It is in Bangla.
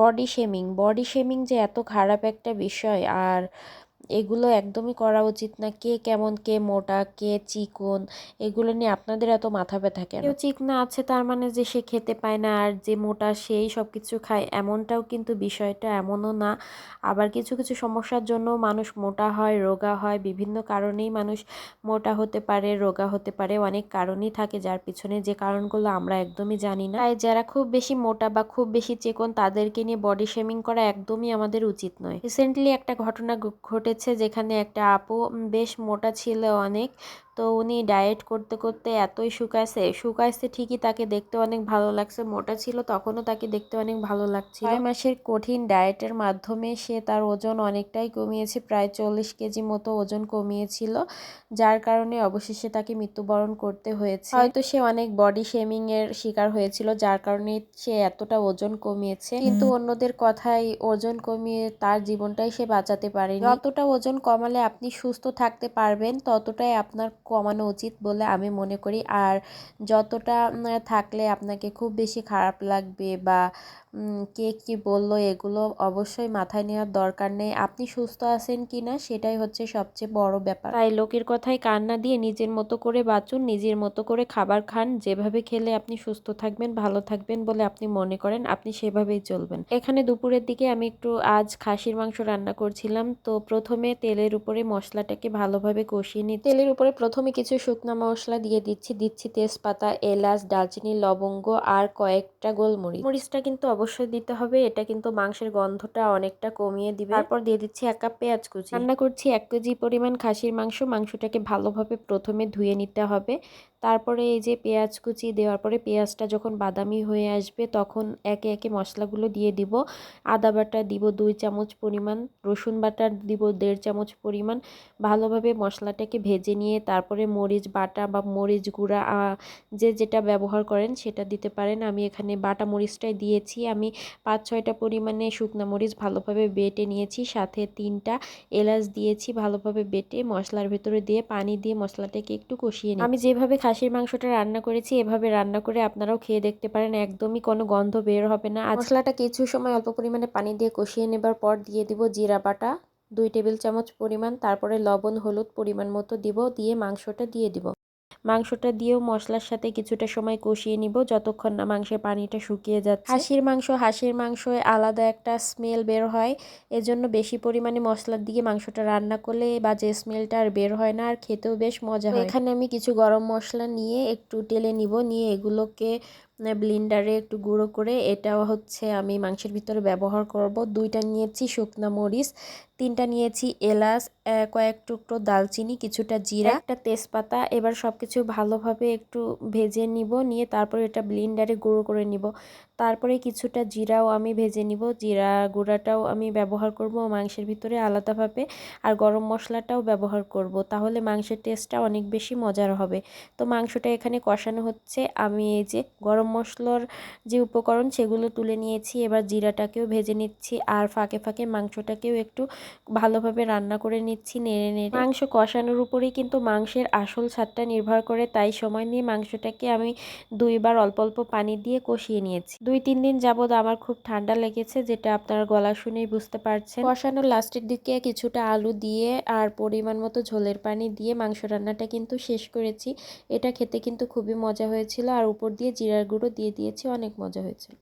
বডি শেমিং বডি শেমিং যে এত খারাপ একটা বিষয় আর এগুলো একদমই করা উচিত না। কে কেমন, কে মোটা, কে চিকন, এগুলো নিয়ে আপনাদের এত মাথা ব্যথা কেন? কেউ চিকনা আছে, তার মানে যে সে খেতে পায় না আর যে মোটা সেই সব কিছু খায়, এমনটাও কিন্তু বিষয়টা, এমনও না। আবার কিছু কিছু সমস্যার জন্য মানুষ মোটা হয়, রোগা হয়, বিভিন্ন কারণেই মানুষ মোটা হতে পারে, রোগা হতে পারে, অনেক কারণই থাকে, যার পিছনে যে কারণগুলো আমরা একদমই জানি না। তাই যারা খুব বেশি মোটা বা খুব বেশি চিকন, তাদেরকে নিয়ে বডি শেমিং করা একদমই আমাদের উচিত নয়। রিসেন্টলি একটা ঘটনা ঘটেছে যেখানে একটা আপু বেশ মোটা ছিল অনেক। তো উনি ডায়েট করতে করতে এতই শুকাইছে শুকাইছে ঠিকই তাকে দেখতে অনেক ভালো লাগছে মোটা ছিল তখনও তাকে দেখতে অনেক ভালো লাগছিল। ছয় মাসের কঠিন ডায়েটের মাধ্যমে সে তার ওজন অনেকটাই কমিয়েছে প্রায় চল্লিশ কেজি মতো ওজন কমিয়েছিল যার কারণে অবশেষে তাকে মৃত্যুবরণ করতে হয়েছে। হয়তো সে অনেক বডি শেমিং এর শিকার হয়েছিল যার কারণে সে এতটা ওজন কমিয়েছে। কিন্তু অন্যদের কথাই ওজন কমিয়ে তার জীবনটাই সে বাঁচাতে পারেনি। যতটা ওজন কমালে আপনি সুস্থ থাকতে পারবেন ততটাই আপনার কমানো উচিত বলে আমি মনে করি। আর যতটা থাকলে আপনাকে খুব বেশি খারাপ লাগবে বা কে কি বলল এগুলো অবশ্যই মাথায় নেওয়ার দরকার নেই। আপনি সুস্থ আছেন কি না সেটাই হচ্ছে সবচেয়ে বড় ব্যাপার। তাই লোকের কথায় কান্না দিয়ে নিজের মতো করে বাঁচুন নিজের মতো করে খাবার খান। যেভাবে খেলে আপনি সুস্থ থাকবেন ভালো থাকবেন বলে আপনি মনে করেন আপনি সেভাবেই চলবেন। এখানে দুপুরের দিকে আমি একটু আজ খাসির মাংস রান্না করছিলাম। তো প্রথমে তেলের উপরে মশলাটাকে ভালোভাবে কষিয়ে নিই তেলের উপরে প্রথমে কিছু শুকনো মশলা দিয়ে দিচ্ছি। দিচ্ছি তেজপাতা, এলাচ দালচিনি লবঙ্গ আর কয়েকটা গোলমরিচ। মরিচটা কিন্তু অবশ্যই দিতে হবে। এটা কিন্তু মাংসের গন্ধটা অনেকটা কমিয়ে দিবে। তারপর দিয়ে দিচ্ছি এক কাপ পেঁয়াজ কুচি। রান্না করছি এক কেজি পরিমাণ খাসির মাংস। মাংসটাকে ভালোভাবে প্রথমে ধুয়ে নিতে হবে। তারপরে এই যে পেঁয়াজ কুচি দেওয়ার পরে পেঁয়াজটা যখন বাদামি হয়ে আসবে তখন একে একে মশলাগুলো দিয়ে দিব। আদা বাটা দিব দুই চামচ পরিমাণ, রসুন বাটা দিব দেড় চামচ পরিমাণ। ভালোভাবে মশলাটাকে ভেজে নিয়ে তারপরে মরিচ বাটা বা মরিচ গুঁড়া যে যেটা ব্যবহার করেন সেটা দিতে পারেন। আমি এখানে বাটা মরিচটাই দিয়েছি। আমি পাঁচ ছয়টা পরিমাণে শুকনো মরিচ ভালোভাবে বেটে নিয়েছি। সাথে তিনটা এলাচ দিয়েছি ভালোভাবে বেটে মশলার ভেতরে দিয়ে পানি দিয়ে মশলাটাকে একটু কষিয়ে নিই আমি যেভাবে খাসির মাংসটা রান্না করেছি, এভাবে রান্না করে আপনারাও খেয়ে দেখতে পারেন, একদমই কোনো গন্ধ বের হবে না। মশলাটা কিছু সময় অল্প পরিমাণে পানি দিয়ে কষিয়ে নেবার পর দিয়ে দিব জিরা বাটা, দুই টেবিল চামচ পরিমাণ, তারপরে লবণ, হলুদ পরিমাণ মতো দিব, দিয়ে মাংসটা দিয়ে দিব। মাংসটা দিয়েও মশলার সাথে কিছুটা সময় কষিয়ে নিব যতক্ষণ না মাংসের পানিটা শুকিয়ে যাচ্ছে। হাসির মাংস হাসির মাংস আলাদা একটা স্মেল বের হয়। এজন্য বেশি পরিমাণে মশলার দিয়ে মাংসটা রান্না করলে বা যে স্মেলটা আর বের হয় না আর খেতেও বেশ মজা হয়। এখানে আমি কিছু গরম মশলা নিয়ে একটু টেলে নিব নিয়ে এগুলোকে ব্লিন্ডারে একটু গুঁড়ো করে এটাও হচ্ছে আমি মাংসের ভিতরে ব্যবহার করব। দুইটা নিয়েছি শুকনা মরিচ, তিনটা নিয়েছি এলাচ কয়েক টুকরো দালচিনি, কিছুটা জিরা, একটা তেজপাতা। এবার সব কিছু ভালোভাবে একটু ভেজে নিব, নিয়ে তারপরে এটা ব্লিন্ডারে গুঁড়ো করে নিব। তারপরে কিছুটা জিরাও আমি ভেজে নিব। জিরা গুঁড়াটাও আমি ব্যবহার করব মাংসের ভিতরে আলাদাভাবে। আর গরম মশলাটাও ব্যবহার করব, তাহলে মাংসের টেস্টটা অনেক বেশি মজার হবে। তো মাংসটা এখানে কষানো হচ্ছে। আমি এই যে গরম মশলার যে উপকরণ সেগুলো তুলে নিয়েছি। এবার জিরাটাকেও ভেজে নিচ্ছি আর ফাঁকে ফাঁকে মাংসটাকেও একটু ভালোভাবে রান্না করে নিচ্ছি নেড়ে নেড়ে। মাংস কষানোর উপরেই কিন্তু মাংসের আসল স্বাদটা নির্ভর করে, তাই সময় নিয়ে মাংসটাকে আমি দুইবার অল্প অল্প পানি দিয়ে কষিয়ে নিয়েছি। দুই তিন দিন যাবৎ আমার খুব ঠান্ডা লেগেছে, যেটা আপনার গলা শুনেই বুঝতে পারছেন। কষানোর লাস্টের দিকে কিছুটা আলু দিয়ে আর পরিমাণ মতো ঝোলের পানি দিয়ে মাংস রান্নাটা কিন্তু শেষ করেছি। এটা খেতে কিন্তু খুবই মজা হয়েছিল আর উপর দিয়ে জিরার গুঁড়ো দিয়ে দিয়েছি অনেক মজা হয়েছিল।